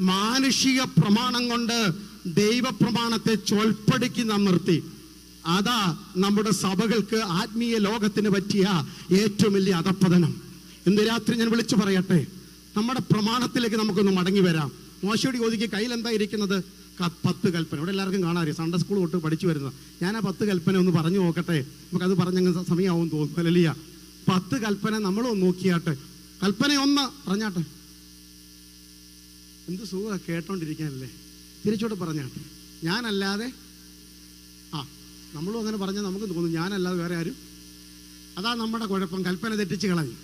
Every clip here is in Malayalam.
മാനുഷിക പ്രമാണം കൊണ്ട് ദൈവപ്രമാണത്തെ ചൊൽപ്പടിക്ക് നിർത്തി. അതാ നമ്മുടെ സഭകൾക്ക് ആത്മീയ ലോകത്തിന് പറ്റിയ ഏറ്റവും വലിയ അധപ്പതനം. ഇന്ന് രാത്രി ഞാൻ വിളിച്ചു പറയട്ടെ. നമ്മുടെ പ്രമാണത്തിലേക്ക് നമുക്കൊന്ന് മടങ്ങി വരാം. മോശയോട് ചോദിക്ക് കയ്യിൽ എന്താ ഇരിക്കുന്നത്? പത്ത് കൽപ്പന. ഇവിടെ എല്ലാവർക്കും കാണാറിയ സൺഡേ സ്കൂൾ തൊട്ട് പഠിച്ചു വരുന്നത്. ഞാൻ ആ പത്ത് കൽപ്പന ഒന്ന് പറഞ്ഞു നോക്കട്ടെ. നമുക്കത് പറഞ്ഞങ്ങ് സമയമാവും തോന്നുന്നു. അല്ലല്ല പത്ത് കൽപ്പന നമ്മളൊന്ന് നോക്കിയാട്ടെ. കൽപ്പന ഒന്ന് പറഞ്ഞാട്ടെ. എന്ത് സുഖ കേട്ടോണ്ടിരിക്കാനല്ലേ? തിരിച്ചോട്ട് പറഞ്ഞാട്ടെ ഞാനല്ലാതെ ആ നമ്മളും അങ്ങനെ പറഞ്ഞാൽ നമുക്ക് തോന്നും ഞാനല്ലാതെ വേറെ ആരും. അതാ നമ്മുടെ കുഴപ്പം കൽപ്പന തെറ്റിച്ച് കളഞ്ഞു.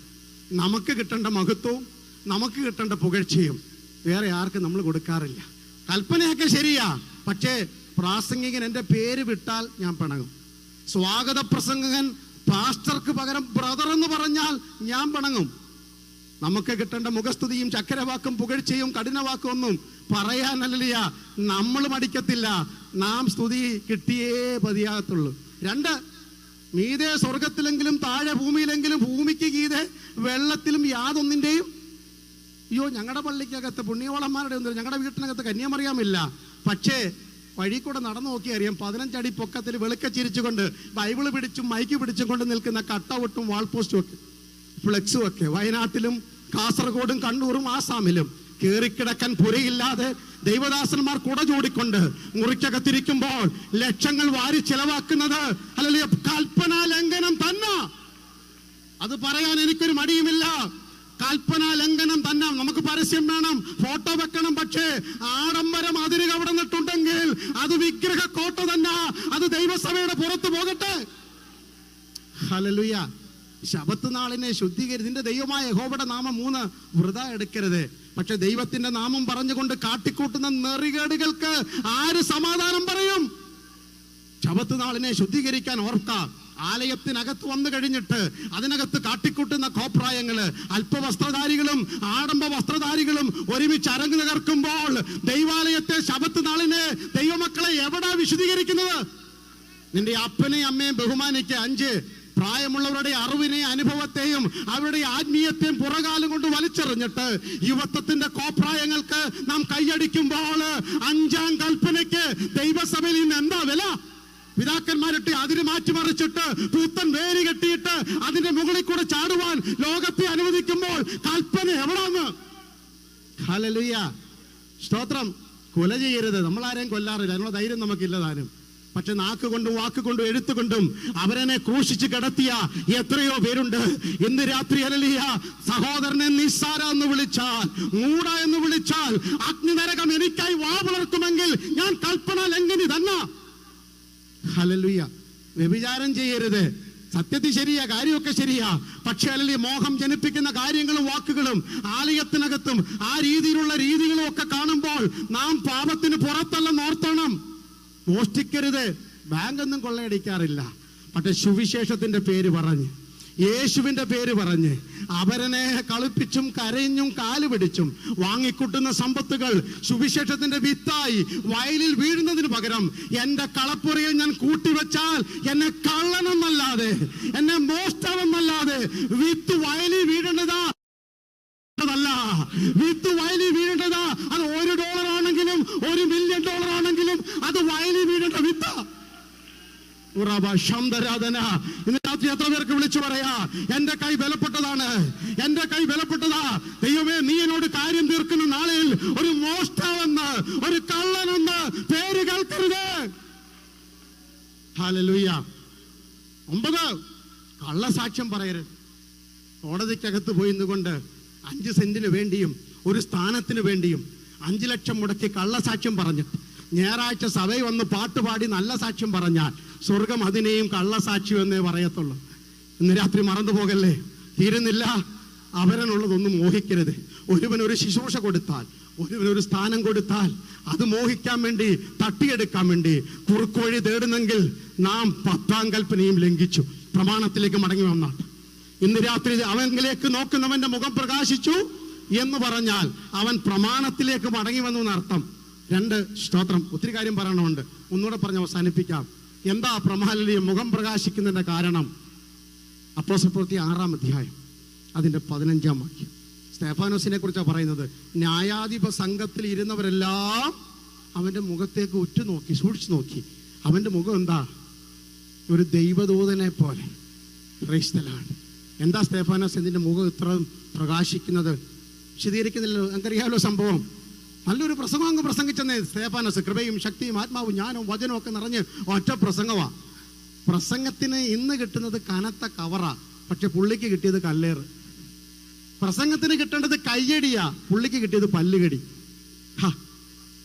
നമുക്ക് കിട്ടേണ്ട മഹത്വവും നമുക്ക് കിട്ടേണ്ട പുകഴ്ചയും വേറെ ആർക്കും നമ്മൾ കൊടുക്കാറില്ല. കൽപ്പനയൊക്കെ ശരിയാ പക്ഷേ പ്രാസംഗികൻ എന്റെ പേര് വിട്ടാൽ ഞാൻ പിണങ്ങും. സ്വാഗത പ്രസംഗകൻ പാസ്റ്റർക്ക് പകരം ബ്രദർ എന്ന് പറഞ്ഞാൽ ഞാൻ പിണങ്ങും. നമുക്ക് കിട്ടേണ്ട മുഖസ്തുതിയും ചക്കരവാക്കും പുകഴ്ചയും കഠിനവാക്കും ഒന്നും പറയാനല്ല നമ്മൾ മടിക്കത്തില്ല. നാം സ്തുതി കിട്ടിയേ പതിയാകത്തുള്ളൂ രണ്ട് മീതെ സ്വർഗത്തിലെങ്കിലും താഴെ ഭൂമിയിലെങ്കിലും ഭൂമിക്ക് ഗീതെ വെള്ളത്തിലും യാതൊന്നിന്റെയും അയ്യോ ഞങ്ങളുടെ പള്ളിക്കകത്ത് പുണ്യവളന്മാരുടെ ഒന്നും ഞങ്ങളുടെ വീട്ടിനകത്ത് കന്യാമറിയാമില്ല. പക്ഷേ വഴി കൂടെ നടന്നു നോക്കി അറിയാം. പതിനഞ്ചടി പൊക്കത്തിൽ വെളുക്ക ചിരിച്ചുകൊണ്ട് ബൈബിൾ പിടിച്ചും മൈക്ക് പിടിച്ചും കൊണ്ട് നിൽക്കുന്ന കട്ടൗട്ടും വാൾ പോസ്റ്റും ഒക്കെ. ഫ്ലെക്സും ഒക്കെ വയനാട്ടിലും കാസർഗോഡും കണ്ണൂരും ആസാമിലും. കേറിക്കിടക്കാൻ പുരയില്ലാതെ ദൈവദാസന്മാർ കുട ചൂടിക്കൊണ്ട് മുറിക്കകത്തിരിക്കുമ്പോൾ ലക്ഷങ്ങൾ വാരി ചെലവാക്കുന്നത് അല്ലെങ്കിൽ കൽപ്പന ലംഘനം തന്നെ. അത് പറയാൻ എനിക്കൊരു മടിയുമില്ല. കൽപ്പന ലംഘനം തന്നെ. നമുക്ക് പരസ്യം വേണം ഫോട്ടോ വെക്കണം പക്ഷേ ആഡംബരം അതിര് കവിടന്നിട്ടുണ്ടെങ്കിൽ അത് വിഗ്രഹ കോട്ട തന്നെ. അത് ദൈവസഭയുടെ പുറത്തു പോകട്ടെ. ഹലലുയ ശബത്ത് നാളിനെ ശുദ്ധീകരിച്ച് നിന്റെ ദൈവമായ യഹോബയുടെ നാമം മൂന്ന് വൃത എടുക്കരുത്. പക്ഷെ ദൈവത്തിന്റെ നാമം പറഞ്ഞുകൊണ്ട് കാട്ടിക്കൂട്ടുന്ന നെറികേടുകൾക്ക് ആര് സമാധാനം പറയും? ശബത്ത് നാളിനെ ശുദ്ധീകരിക്കാൻ ഓർക്കാം. ആലയത്തിനകത്ത് വന്നു കഴിഞ്ഞിട്ട് അതിനകത്ത് കാട്ടിക്കൂട്ടുന്ന കോപ്രായങ്ങൾ അല്പവസ്ത്രധാരികളും ആഡംബ വസ്ത്രധാരികളും ഒരുമിച്ച് അരങ്ങു തകർക്കുമ്പോൾ ദൈവാലയത്തെ ശബത്ത് നാളിനെ ദൈവമക്കളെ എവിടാ വിശദീകരിക്കുന്നത് നിന്റെ അപ്പനെയും അമ്മയും ബഹുമാനിക്ക. അഞ്ച് പ്രായമുള്ളവരുടെ അറിവിനെയും അനുഭവത്തെയും അവരുടെ ആത്മീയത്തെയും പുറകാലം കൊണ്ട് വലിച്ചെറിഞ്ഞിട്ട് യുവത്വത്തിന്റെ കോപ്രായങ്ങൾക്ക് നാം കൈയടിക്കുമ്പോൾ അഞ്ചാം കൽപ്പനയ്ക്ക് ദൈവസഭയിൽ ഇന്ന് എന്താ വില? പിതാക്കന്മാരിട്ട് അതിന് മാറ്റിമറിച്ചിട്ട് പൂത്തൻ വേര് കെട്ടിയിട്ട് അതിന്റെ മുകളിൽ കൂടെ ചാടുവാൻ ലോകത്തെ അനുവദിക്കുമ്പോൾ കൽപ്പന എവിടാന്ന്? സ്തോത്രം. കൊല ചെയ്യരുത്. നമ്മൾ ആരെയും കൊല്ലാറില്ല. അതിനുള്ള ധൈര്യം നമുക്കില്ല താനും. പക്ഷെ നാക്ക് കൊണ്ടും വാക്ക് കൊണ്ടും എഴുത്തുകൊണ്ടും അവരനെ ക്രൂശിച്ച് കിടത്തിയ എത്രയോ പേരുണ്ട്. ഇന്ന് രാത്രി അലലിയ സഹോദരനെ നിസ്സാര എന്ന് വിളിച്ചാൽ മൂട എന്ന് വിളിച്ചാൽ അഗ്നിനരകം എനിക്കായി വാ പുലർത്തുമെങ്കിൽ ഞാൻ കൽപ്പന ലംഘനി തന്നെ. ഹലലുയ വ്യഭിചാരം ചെയ്യരുത്. സത്യത്തിൽ ശരിയാ കാര്യമൊക്കെ ശരിയാ. പക്ഷെ അല്ലെങ്കിൽ മോഹം ജനിപ്പിക്കുന്ന കാര്യങ്ങളും വാക്കുകളും ആലയത്തിനകത്തും ആ രീതിയിലുള്ള രീതികളും ഒക്കെ കാണുമ്പോൾ നാം പാപത്തിന് പുറത്തല്ലെന്ന് ഓർത്തണം. മോഷ്ടിക്കരുത് ബാങ്കൊന്നും കൊള്ളയടിക്കാറില്ല. പക്ഷെ സുവിശേഷത്തിന്റെ പേര് പറഞ്ഞ് യേശുവിന്റെ പേര് പറഞ്ഞ് അവരനെ കളിപ്പിച്ചും കരഞ്ഞും കാൽ പിടിച്ചും വാങ്ങിക്കൂട്ടുന്ന സമ്പത്തുകൾ സുവിശേഷത്തിന്റെ വിത്തായി വയലിൽ വീഴുന്നതിന് പകരം എന്റെ കളപ്പുറയിൽ ഞാൻ കൂട്ടിവെച്ചാൽ എന്നെ കള്ളനെന്നല്ലാതെ എന്നെ മോഷ്ടമെന്നല്ലാതെ വിത്ത് വയലിൽ വീഴേണ്ടതാ ല്ല വിത്ത് വയലിൽ വീഴേണ്ടതാ അത് ഒരു ഡോളർ ആണെങ്കിലും ഒരു മില്യൺ ഡോളർ ആണെങ്കിലും അത് വയലിൽ വീഴേണ്ട വിത്ത ഉറവ ശബ്ദരാധന ഇന്ന് രാത്രി എത്ര പേർക്ക് വിളിച്ചു പറയാ? എന്റെ കൈ ബലപ്പെട്ടതാണ്. എന്റെ കൈ ബലപ്പെട്ടതാ. ദൈവമേ നീ എന്നോട് കാര്യം തീർക്കുന്ന നാളിൽ ഒരു മോഷ്ടാവെന്ന് ഒരു കള്ളനെന്ന് പേര് കേൾക്കരുത്. ഹാലലുയ്യ ഒമ്പത് കള്ളസാക്ഷ്യം പറയരുത്. കോടതിക്കകത്ത് പോയി നിന്നുകൊണ്ട് അഞ്ച് സെന്റിന് വേണ്ടിയും ഒരു സ്ഥാനത്തിന് വേണ്ടിയും അഞ്ച് ലക്ഷം മുടക്കി കള്ളസാക്ഷ്യം പറഞ്ഞിട്ട് ഞായറാഴ്ച സഭയിൽ വന്ന് പാട്ടുപാടി നല്ല സാക്ഷ്യം പറഞ്ഞാൽ സ്വർഗം അതിനെയും കള്ളസാക്ഷ്യം എന്നേ പറയത്തുള്ളൂ. ഇന്ന് രാത്രി മറന്നു പോകല്ലേ? തീരുന്നില്ല. അവരനുള്ളതൊന്നും മോഹിക്കരുത്. ഒരുവനൊരു ഒരു ശുശ്രൂഷ കൊടുത്താൽ ഒരുവനൊരു സ്ഥാനം കൊടുത്താൽ അത് മോഹിക്കാൻ വേണ്ടി തട്ടിയെടുക്കാൻ വേണ്ടി കുറുക്കുവഴി തേടുന്നെങ്കിൽ നാം പത്താം കൽപ്പനയും ലംഘിച്ചു. പ്രമാണത്തിലേക്ക് മടങ്ങി വന്നാൽ. ഇന്ന് രാത്രി അവങ്കിലേക്ക് നോക്കുന്നവന്റെ മുഖം പ്രകാശിച്ചു എന്ന് പറഞ്ഞാൽ അവൻ പ്രമാണത്തിലേക്ക് മടങ്ങി വന്നു എന്നർത്ഥം. രണ്ട് സ്തോത്രം. ഒത്തിരി കാര്യം പറയണമുണ്ട്. ഒന്നുകൂടെ പറഞ്ഞ് അവസാനിപ്പിക്കാം. എന്താ പ്രമാലിയെ മുഖം പ്രകാശിക്കുന്നതിന്റെ കാരണം? അപ്പോസപ്രവൃത്തി ആറാം അധ്യായം അതിന്റെ പതിനഞ്ചാം വാക്യം. സ്തേഫാനോസിനെ കുറിച്ചാണ് പറയുന്നത്. ന്യായാധിപ സംഘത്തിൽ ഇരുന്നവരെല്ലാം അവന്റെ മുഖത്തേക്ക് ഉറ്റുനോക്കി സൂക്ഷിച്ചു നോക്കി. അവന്റെ മുഖം എന്താ? ഒരു ദൈവദൂതനെ പോലെ. ക്രൈസ്തലാണ് എന്താ സ്തേഫാനോസ് എന്തിന്റെ മുഖം ഇത്ര പ്രകാശിക്കുന്നത്? വിശദീകരിക്കുന്നില്ലല്ലോ. നമുക്കറിയാമല്ലോ സംഭവം. നല്ലൊരു പ്രസംഗം അങ്ങ് പ്രസംഗിച്ചെന്നേ. സ്തേഫാനോസ് കൃപയും ശക്തിയും ആത്മാവും ജ്ഞാനവും വചനവും ഒക്കെ നിറഞ്ഞ് ഒറ്റ പ്രസംഗമാ പ്രസംഗത്തിന് ഇന്ന് കിട്ടുന്നത് കനത്ത കവറാ. പക്ഷെ പുള്ളിക്ക് കിട്ടിയത് കല്ലേറ്. പ്രസംഗത്തിന് കിട്ടേണ്ടത് കയ്യടിയാ. പുള്ളിക്ക് കിട്ടിയത് പല്ലുകടി.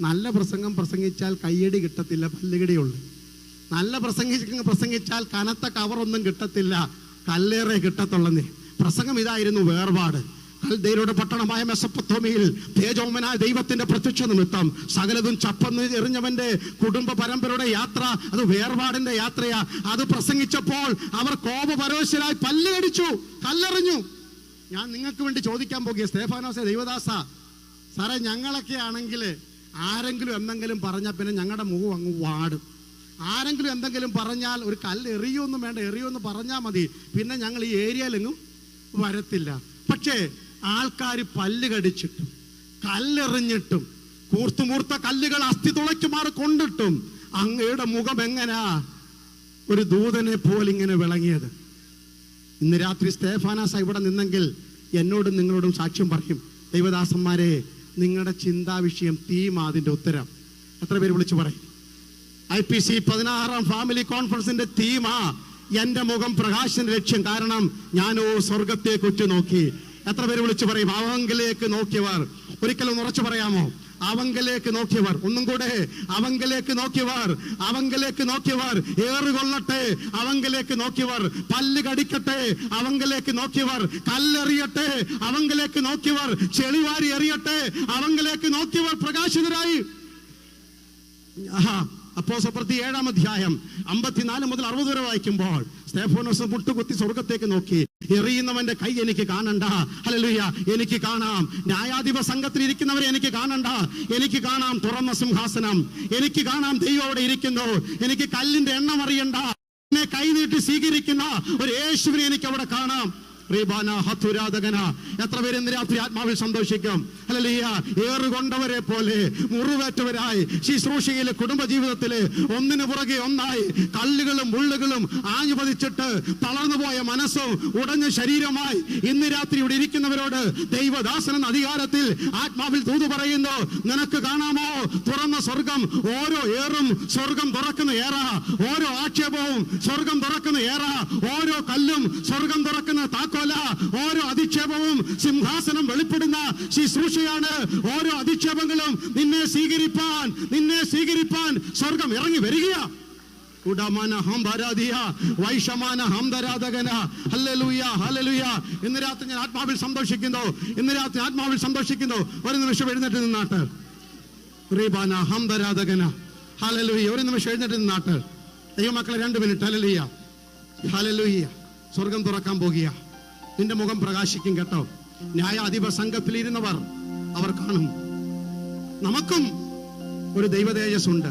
നല്ല പ്രസംഗം പ്രസംഗിച്ചാൽ കയ്യടി കിട്ടത്തില്ല പല്ലുകടിയുള്ളു നല്ല പ്രസംഗിക്കുന്ന പ്രസംഗിച്ചാൽ കനത്ത കവറൊന്നും കിട്ടത്തില്ല കല്ലേറെ കിട്ടത്തുള്ളന്നേ. പ്രസംഗം ഇതായിരുന്നു വേർപാട്. കൽദൈരുടെ പട്ടണമായ മെസപ്പത്തോമിയിൽ തേജോമനായ ദൈവത്തിന്റെ പ്രത്യക്ഷ നിമിത്തം സകലതും ചപ്പന്ന് എറിഞ്ഞവന്റെ കുടുംബ പരമ്പരയുടെ യാത്ര അത് വേർപാടിന്റെ യാത്രയാ. അത് പ്രസംഗിച്ചപ്പോൾ അവർ കോപപരവശരായി പല്ലടിച്ചു കല്ലെറിഞ്ഞു. ഞാൻ നിങ്ങൾക്ക് വേണ്ടി ചോദിക്കാൻ പോകിയ സ്തേഫാനോസെ ദൈവദാസ സാറേ ഞങ്ങളൊക്കെ ആണെങ്കിൽ ആരെങ്കിലും എന്തെങ്കിലും പറഞ്ഞാൽ പിന്നെ ഞങ്ങളുടെ മുഖം അങ്ങ് വാടും. ആരെങ്കിലും എന്തെങ്കിലും പറഞ്ഞാൽ ഒരു കല്ല് എറിയൊന്നും വേണ്ട എറിയൊന്ന് പറഞ്ഞാൽ മതി. പിന്നെ ഞങ്ങൾ ഈ ഏരിയയിലെങ്ങും വരത്തില്ല. പക്ഷേ ആൾക്കാർ പല്ല് കടിച്ചിട്ടും കല്ലെറിഞ്ഞിട്ടും കൂർത്തുമൂർത്ത കല്ലുകൾ അസ്ഥി തുളയ്ക്കുമാർ കൊണ്ടിട്ടും അങ്ങയുടെ മുഖം എങ്ങനാ ഒരു ദൂതനെ പോലിങ്ങനെ വിളങ്ങിയത്. ഇന്ന് രാത്രി സ്തേഫാനാസ ഇവിടെ നിന്നെങ്കിൽ എന്നോടും നിങ്ങളോടും സാക്ഷ്യം പറയും ദൈവദാസന്മാരെ നിങ്ങളുടെ ചിന്താ വിഷയം തീം അതിന്റെ ഉത്തരം. എത്ര പേര് വിളിച്ചു പറയും? ഐ പി സി പതിനാറാം ഫാമിലി കോൺഫറൻസിന്റെ തീമാ എന്റെ മുഖം പ്രകാശന ലക്ഷ്യം. കാരണം ഞാനോ സ്വർഗത്തെ കുറ്റു ഉറ്റുനോക്കി എത്ര പേര് വിളിച്ചു പറയും? അവങ്കിലേക്ക് നോക്കിയവർ. ഒരിക്കലും ഉറച്ചു പറയാമോ? അവങ്കലേക്ക് നോക്കിയവർ. ഒന്നും കൂടെ. അവങ്കലേക്ക് നോക്കിയവർ. അവങ്കലേക്ക് നോക്കിയവർ. ഏറുകൊള്ളട്ടെ. അവങ്കലേക്ക് നോക്കിയവർ. പല്ല് കടിക്കട്ടെ. അവങ്കലേക്ക് നോക്കിയവർ. കല്ലെറിയട്ടെ. അവങ്കലേക്ക് നോക്കിയവർ. ചെളിവാരി എറിയട്ടെ. അവങ്കലേക്ക് നോക്കിയവർ പ്രകാശിതരായി. അപ്പോസപ്രതി ഏഴാം അധ്യായം അമ്പത്തിനാല് മുതൽ അറുപത് വരെ വായിക്കുമ്പോൾ സ്തേഫോനോസ് മുട്ടുകുത്തി സ്വർഗത്തേക്ക് നോക്കി. എറിയുന്നവന്റെ കൈ എനിക്ക് കാണണ്ട. ഹല്ലേലൂയ. എനിക്ക് കാണാം. ന്യായാധിപ സംഘത്തിൽ ഇരിക്കുന്നവരെ എനിക്ക് കാണണ്ട. എനിക്ക് കാണാം തുറന്ന സിംഹാസനം. എനിക്ക് കാണാം ദൈവം അവിടെ ഇരിക്കുന്നു. എനിക്ക് കല്ലിന്റെ എണ്ണം അറിയണ്ട. എന്നെ കൈനീട്ടി സ്വീകരിക്കുന്ന ഒരു യേശുവിനെ എനിക്ക് അവിടെ കാണാം. റീബാന ഹത്തുരാധകന. എത്ര പേര് ഇന്ന് രാത്രി ആത്മാവിൽ സന്തോഷിക്കും? അല്ലല്ലയ്യ ഏറുകൊണ്ടവരെ പോലെ മുറിവേറ്റവരായി. ശുശ്രൂഷയിലെ കുടുംബജീവിതത്തിൽ ഒന്നിനു പുറകെ ഒന്നായി. കല്ലുകളും മുള്ളുകളും ആഞ്ഞു പതിച്ചിട്ട് തളർന്നുപോയ മനസ്സും ഉടഞ്ഞ ശരീരമായി ഇന്ന് രാത്രി ഇവിടെ ഇരിക്കുന്നവരോട് ദൈവദാസൻ അധികാരത്തിൽ ആത്മാവിൽ തൂതു പറയുന്നു നിനക്ക് കാണാമോ? തുറന്ന സ്വർഗം. ഓരോ ഏറും സ്വർഗം തുറക്കുന്ന ഏറ. ഓരോ ആക്ഷേപവും സ്വർഗം തുറക്കുന്ന ഏറ. ഓരോ കല്ലും സ്വർഗം തുറക്കുന്ന അധിക്ഷേപവും സിംഹാസനം വെളിപ്പെടുന്ന ശുശ്രൂഷയാണ് ഓരോ അധിക്ഷേപങ്ങളും. നിന്നെ സ്വീകരിപ്പാൻ നിന്നെ സ്വീകരിപ്പാൻ സ്വർഗം ഇറങ്ങി വരിക ഇന്ന് രാത്രി ഞാൻ ആത്മാവിൽ സന്തോഷിക്കുന്നു. ഇന്ന് രാത്രി ആത്മാവിൽ സന്തോഷിക്കുന്നു. ഒരു നിമിഷം എഴുന്നേറ്റ് നിന്നാട്ട്. റീബാന ഹംധരാധകന ഹല്ലേലൂയ. ഒരു നിമിഷം എഴുന്നേറ്റ് നിന്നാട്ട്. ദൈവമക്കളെ രണ്ട് മിനിറ്റ്. ഹല്ലേലൂയ. ഹല്ലേലൂയ. സ്വർഗം തുറക്കാൻ പോകുക. നിന്റെ മുഖം പ്രകാശിക്കും കേട്ടോ. ന്യായാധിപ സംഘത്തിലിരുന്നവർ അവർ കാണും. നമുക്കും ഒരു ദൈവ തേജസ് ഉണ്ട്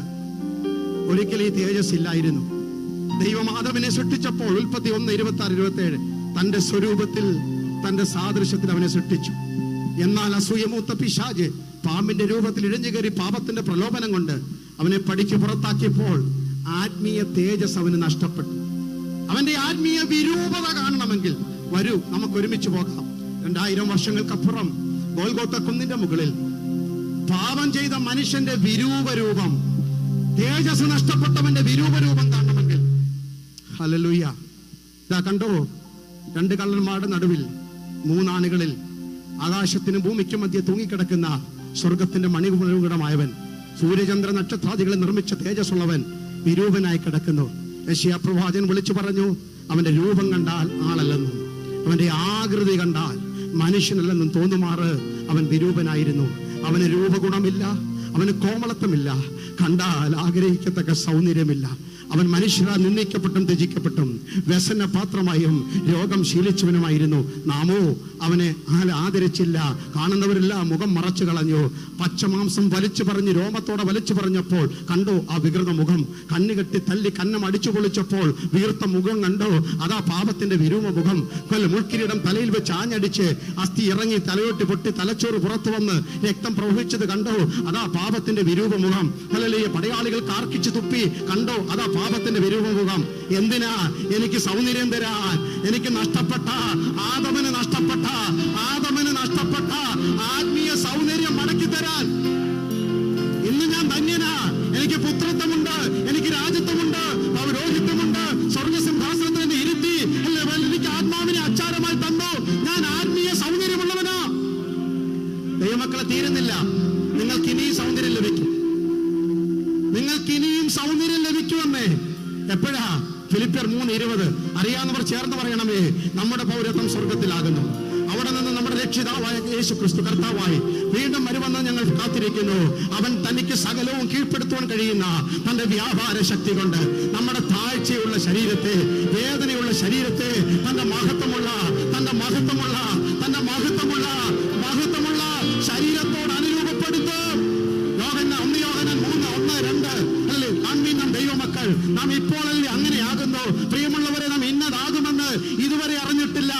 ഒരിക്കലും ഈ തേജസ് ഇല്ലായിരുന്നു ദൈവം ആദവിനെ സൃഷ്ടിച്ചപ്പോൾ ഉൽപ്പത്തി ഒന്ന് ഇരുപത്തി ആറ് ഇരുപത്തി ഏഴ് തന്റെ സ്വരൂപത്തിൽ തന്റെ സാദൃശ്യത്തിൽ അവനെ സൃഷ്ടിച്ചു. എന്നാൽ അസൂയമൂത്ത പിശാജ് പാമ്പിന്റെ രൂപത്തിൽ ഇഴഞ്ഞു കയറി പാപത്തിന്റെ പ്രലോഭനം കൊണ്ട് അവനെ പഠിച്ചു പുറത്താക്കിയപ്പോൾ ആത്മീയ തേജസ് അവന് നഷ്ടപ്പെട്ടു. അവന്റെ ആത്മീയ വിരൂപത കാണണമെങ്കിൽ വരൂ നമുക്ക് ഒരുമിച്ച് പോകാം. രണ്ടായിരം വർഷങ്ങൾക്കപ്പുറം ഗോൽഗോത്ത കുന്നിന്റെ മുകളിൽ പാപം ചെയ്ത മനുഷ്യന്റെ വിരൂപരൂപം തേജസ് നഷ്ടപ്പെട്ടവന്റെ വിരൂപരൂപം കാണണമെങ്കിൽ. ഹലലുയ്യ ഇതാ കണ്ടോ? രണ്ട് കള്ളന്മാരുടെ നടുവിൽ മൂന്നാണുകളിൽ ആകാശത്തിനും ഭൂമിക്കും മധ്യ തൂങ്ങിക്കിടക്കുന്ന സ്വർഗത്തിന്റെ മണികുടമായവൻ സൂര്യചന്ദ്ര നക്ഷത്രാദികളെ നിർമ്മിച്ച തേജസ്സുള്ളവൻ വിരൂപനായി കിടക്കുന്നു. യശിയ പ്രവാചകൻ വിളിച്ചു പറഞ്ഞു അവന്റെ രൂപം കണ്ടാൽ ആളല്ലെന്നും അവന്റെ ആകൃതി കണ്ടാൽ മനുഷ്യനല്ലെന്നും തോന്നുമാറ്. അവൻ വിരൂപനായിരുന്നു. അവന് രൂപഗുണമില്ല. അവന് കോമളത്വമില്ല. കണ്ടാൽ ആഗ്രഹിക്കത്തക്ക സൗന്ദര്യമില്ല. അവൻ മനുഷ്യരാ നിന്ദിക്കപ്പെട്ടും ത്യജിക്കപ്പെട്ടും വ്യസന പാത്രമായും രോഗം ശീലിച്ചവനുമായിരുന്നു. നാമോ അവനെ ആല ആദരിച്ചില്ല. കാണുന്നവരെല്ലാം മുഖം മറച്ചു കളഞ്ഞു. പച്ചമാംസം വലിച്ചു പറഞ്ഞ് രോമത്തോടെ വലിച്ചു പറഞ്ഞപ്പോൾ കണ്ടോ ആ വികൃത മുഖം? കണ്ണുകെട്ടി തല്ലി കന്നം അടിച്ചു പൊളിച്ചപ്പോൾ വീർത്ത മുഖം കണ്ടോ? അതാ പാപത്തിന്റെ വിരൂപ മുഖം. കൊല്ല മുൾക്കിരീടം തലയിൽ വെച്ച് ആഞ്ഞടിച്ച് അസ്ഥി ഇറങ്ങി തലയോട്ടി പൊട്ടി തലച്ചോറ് പുറത്തു വന്ന് രക്തം പ്രവഹിച്ചത് കണ്ടോ? അതാ പാപത്തിന്റെ വിരൂപ മുഖം. അല്ലല്ലേ പടയാളികൾ കാർക്കിച്ച് തുപ്പി. കണ്ടോ? അതാ പാപത്തിന്റെ വിരൂപ മുഖം എന്തിനാ? എനിക്ക് സൗന്ദര്യം തരാൻ എനിക്ക് നഷ്ടപ്പെട്ട. ആദമന് നഷ്ടപ്പെട്ട. ആദമന് നഷ്ടപ്പെട്ട. ആത്മീയ സൗന്ദര്യം മടക്കി തരാൻ. ഇന്ന് ഞാൻ ധന്യനാ. എനിക്ക് പുത്രത്വമുണ്ട്. ഫിലിപ്പിയർ മൂന്ന് ഇരുപത്. അറിയാവുന്നവർ ചേർന്ന് പറയണമേ നമ്മുടെ പൗരത്വം സ്വർഗത്തിലാകുന്നു അവിടെ നിന്ന് നമ്മുടെ രക്ഷിതാവായ യേശു ക്രിസ്തു കർത്താവായി വീണ്ടും വരുമെന്ന് ഞങ്ങൾ കാത്തിരിക്കുന്നു. അവൻ തനിക്ക് സകലവും കീഴ്പ്പെടുത്തുവാൻ കഴിയുന്ന തന്റെ വ്യാപാര ശക്തി കൊണ്ട് നമ്മുടെ താഴ്ചയുള്ള ശരീരത്തെ വേദനയുള്ള ശരീരത്തെ തന്റെ മഹത്വമുള്ള തന്റെ മഹത്വമുള്ള തന്റെ മഹത്വമുള്ള നാം ദൈവമക്കൾ നാം ഇപ്പോഴല്ലേ അങ്ങനെയാകുന്നു? പ്രിയമുള്ളവരെ നാം ഇന്നതാകുമെന്ന് ഇതുവരെ അറിഞ്ഞിട്ടില്ല.